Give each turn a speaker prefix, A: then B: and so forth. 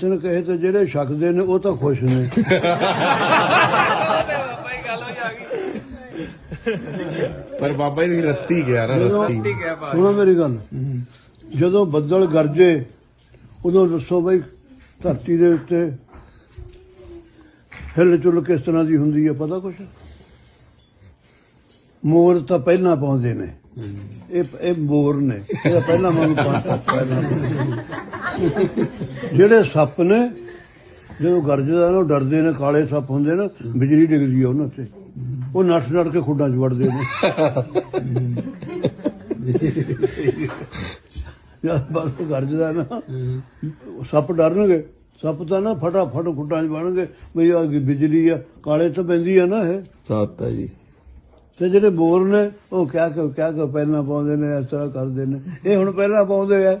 A: ਤੈਨੂੰ ਕਹੇ ਤੇ ਜਿਹੜੇ ਛਕਦੇ ਨੇ ਉਹ ਤਾਂ ਖੁਸ਼ ਨੇ।
B: ਭਾਈ ਗੱਲ ਹੋ ਆ ਗਈ
C: ਪਰ ਬਾਬਾ ਜੀ ਰੱਤੀ। ਗਿਆ ਨਾ ਰੱਤੀ
A: ਸੁਣੋ ਮੇਰੀ ਗੱਲ। ਜਦੋਂ ਬੱਦਲ ਗਰਜੇ ਉਦੋਂ ਦੱਸੋ ਬਈ ਧਰਤੀ ਦੇ ਉੱਤੇ ਹਿੱਲ ਚੁੱਲ ਕਿਸ ਤਰ੍ਹਾਂ ਦੀ ਹੁੰਦੀ ਹੈ ਪਤਾ ਕੁਛ? ਮੋਰ ਤਾਂ ਪਹਿਲਾਂ ਪਾਉਂਦੇ ਨੇ। ਇਹ ਇਹ ਮੋਰ ਨੇ। ਇਹ ਪਹਿਲਾਂ ਮੈਨੂੰ ਪਾਉਂਦਾ ਜਿਹੜੇ ਸੱਪ ਨੇ ਜਦੋਂ ਗਰਜਦਾ ਨਾ ਡਰਦੇ ਨੇ ਕਾਲੇ ਸੱਪ ਹੁੰਦੇ ਨੇ ਬਿਜਲੀ ਡਿੱਗਦੀ ਆ ਉਹਨਾਂ ਤੇ ਉਹ ਨੱਠ ਨੱਠ ਕੇ ਖੁੱਡਾਂ 'ਚ ਵੜਦੇ ਨੇ। ਜਦ ਬਸ ਗਰਜਦਾ ਨਾ ਸੱਪ ਡਰਨਗੇ। ਸੱਪ ਤਾਂ ਨਾ ਫਟਾਫਟ ਖੁੱਡਾਂ 'ਚ ਵੜਨਗੇ ਵੀ ਆ ਬਿਜਲੀ ਆ ਕਾਲੇ ਤਾਂ ਪੈਂਦੀ ਆ ਨਾ ਇਹ।
C: ਸੱਤ ਜੀ।
A: ਤੇ ਜਿਹੜੇ ਮੋਰ ਨੇ ਉਹ ਕਿਆ ਕਿ ਕਿਆ ਕਿ ਪਹਿਲਾਂ ਪਾਉਂਦੇ ਨੇ ਇਸ ਤਰ੍ਹਾਂ ਕਰਦੇ ਨੇ। ਇਹ ਹੁਣ ਪਹਿਲਾਂ ਪਾਉਂਦੇ ਆ।